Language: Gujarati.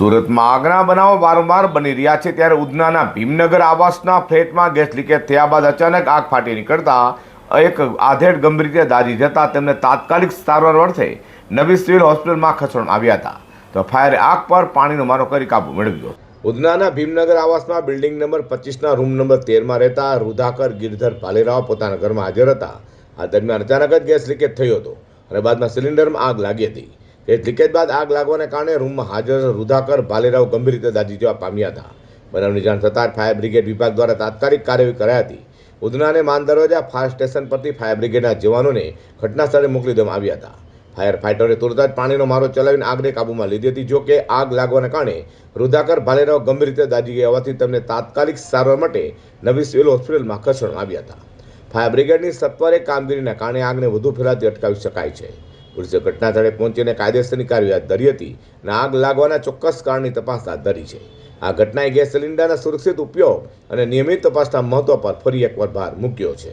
સુરતમાં આગના બનાવો વારંવાર બની રહ્યા છે ત્યારે ઉધનાના ભીમનગર આવાસના ફ્લેટમાં ગેસ લીકેજ થયા બાદ અચાનક આગ ફાટી નીકળતા એક આધેડ ગંભીર રીતે દાઝી જતા તેમને તાત્કાલિક સારવાર અર્થે નવી સિવિલ હોસ્પિટલમાં ખસેડવામાં આવ્યા હતા. તો ફાયરે આગ પર પાણીનો મારો કરી કાબુ મેળવ્યો ઉધનાના ભીમનગર આવાસમાં બિલ્ડિંગ નંબર પચીસના રૂમ નંબર તેરમાં રહેતા રુધાકર ગિરધર ભાલેરાવ પોતાના ઘરમાં હાજર હતા. આ દરમિયાન અચાનક જ ગેસ લીકેજ થયો હતો અને બાદમાં સિલિન્ડરમાં આગ લાગી હતી. ગેસ લીકેજ બાદ આગ લાગવાને કારણે રૂમમાં હાજર રુધાકર ભાલેરાવ ગંભીર રીતે દાજી જવા પામ્યા હતા. બનાવની જાણ થતાં ફાયર બ્રિગેડ વિભાગ દ્વારા તાત્કાલિક કાર્યવાહી કરાઈ હતી. ઉધનાને માન દરવાજા ફાયર સ્ટેશન પરથી ફાયર બ્રિગેડના જવાનોને ઘટના સ્થળે મોકલી દેવામાં આવ્યા હતા. ફાયર ફાઇટરે તુરત જ પાણીનો મારો ચલાવીને આગને કાબૂમાં લીધી હતી, જો કે આગ લાગવાને કારણે રુધાકર ભાલેરાવ ગંભીર રીતે દાજી ગયા હોવાથી તેમને તાત્કાલિક સારવાર માટે નવી સિવિલ હોસ્પિટલમાં ખસેડવામાં આવ્યા હતા. ફાયર બ્રિગેડની સત્વરે કામગીરીના કારણે આગને વધુ ફેલાતી અટકાવી શકાય છે. પોલીસે ઘટના સ્થળે પહોંચીને કાયદેસરની કાર્યવાહી ધરી હતી અને આગ લાગવાના ચોક્કસ કારણની તપાસ હાથ ધરી છે. આ ઘટનાએ ગેસ સિલિન્ડરના સુરક્ષિત ઉપયોગ અને નિયમિત તપાસના મહત્વ પર ફરી એકવાર ભાર મૂક્યો છે.